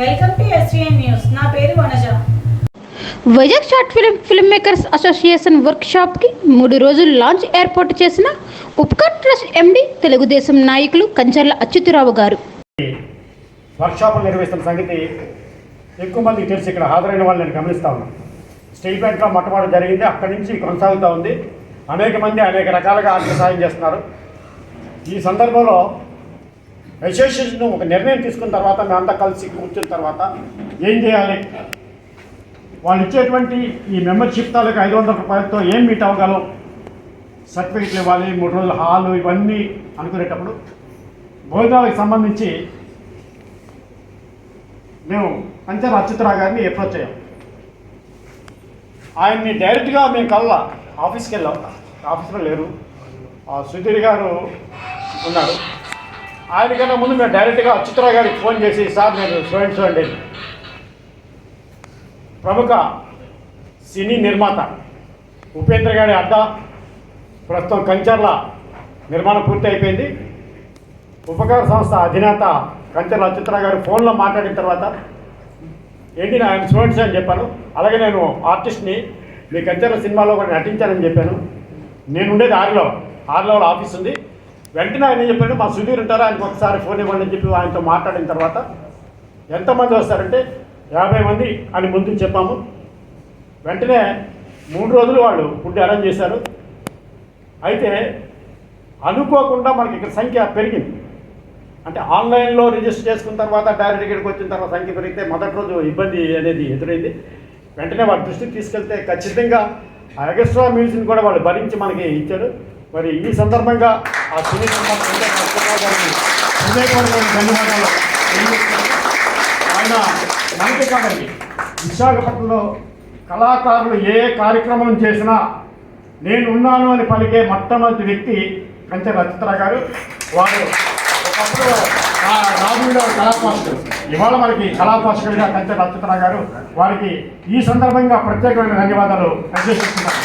Welcome to SVN news. నా పేరు Vanaja. Vizag short film film makers association work షాప్కి మూడు రోజులు లాంచ్ ఏర్పాటు చేసిన ఉపకార్ ట్రస్ట్ ఎండి తెలుగుదేశం నాయకులు కంచర్ల అచ్యుతరావు గారు. వర్క్షాపులు నిర్వహిస్తున్న సంగతి ఎక్కువ మందికి తెలిసి. ఇక్కడ హాజరైన వాళ్ళు నేను గమనిస్తా ఉన్నాను స్టేట్ బ్యాంక్లో మొట్టమొదటి జరిగింది. అక్కడి నుంచి కొనసాగుతూ ఉంది. అనేక మంది అనేక రకాలుగా ఆర్థిక సాయం చేస్తున్నారు. ఈ సందర్భంలో అసోసియేషన్ ఒక నిర్ణయం తీసుకున్న తర్వాత మేమంతా కలిసి కూర్చున్న తర్వాత ఏం చేయాలి? వాళ్ళు ఇచ్చేటువంటి ఈ మెంబర్షిప్ తాలూకు ఐదు వందల రూపాయలతో ఏం మీట్ అవ్వగలం? సర్టిఫికెట్లు ఇవ్వాలి మూడు రోజుల హాలు ఇవన్నీ అనుకునేటప్పుడు భోజనాలకు సంబంధించి మేము అంచనా అచ్యుతరావు గారిని అప్రోచ్ అయ్యాం ఆయన్ని డైరెక్ట్గా మేము కల్లా ఆఫీస్కి వెళ్ళాం. ఆఫీస్లో లేరు. ఆ సుధీర్ గారు ఉన్నారు. ఆయనకన్నా ముందు మేము డైరెక్ట్గా చిత్ర గారికి ఫోన్ చేసి సార్ నేను స్టూడెంట్స్ అండి ప్రముఖ సినీ నిర్మాత ఉపేంద్ర గారి అడ్డ ప్రస్తుతం కంచర్ల నిర్మాణం పూర్తి అయిపోయింది ఉపకార సంస్థ అధినేత కంచర్ల అచ్యుతరా గారు ఫోన్లో మాట్లాడిన తర్వాత ఏంటి నా ఆయన స్టూడెంట్స్ అని చెప్పాను. అలాగే నేను ఆర్టిస్ట్ని మీ కంచర్ల సినిమాలో కూడా నటించానని చెప్పాను. నేను ఉండేది ఆరులో. ఆరులో ఆఫీస్ ఉంది. వెంటనే ఆయన ఏం చెప్పాడు? మా సుధీర్ ఉంటారు? ఆయనకు ఒకసారి ఫోన్ ఇవ్వండి అని చెప్పి ఆయనతో మాట్లాడిన తర్వాత ఎంతమంది వస్తారంటే యాభై మంది అని ముందు చెప్పాము. వెంటనే మూడు రోజులు వాళ్ళు ఫుడ్ అరేంజ్ చేశారు. అయితే అనుకోకుండా మనకి ఇక్కడ సంఖ్య పెరిగింది. అంటే ఆన్లైన్లో రిజిస్టర్ చేసుకున్న తర్వాత డైరెక్ట్ ఇక్కడికి వచ్చిన తర్వాత సంఖ్య పెరిగితే మొదటి రోజు ఇబ్బంది అనేది ఎదురైంది. వెంటనే వాళ్ళ దృష్టికి తీసుకెళ్తే ఖచ్చితంగా ఆ ఎగస్ట్రా మీల్స్ని కూడా వాళ్ళు భరించి మనకి ఇచ్చారు. మరి ఈ సందర్భంగా ఆ సినీ గారికి హృదయపూర్వకమైన ధన్యవాదాలు. ఆయన మనకి కాదండి విశాఖపట్నంలో కళాకారులు ఏ కార్యక్రమం చేసినా నేను ఉన్నాను అని పలికే మొట్టమొదటి వ్యక్తి కంచె రచిత్ర గారు. వారు ఒకప్పుడు ఆ రాజులో కళాపోషకులు ఇవాళ మనకి కళాపోషకుడిగా కంచె రచిత్ర గారు వారికి ఈ సందర్భంగా ప్రత్యేకమైన ధన్యవాదాలు తెలియజేస్తున్నాను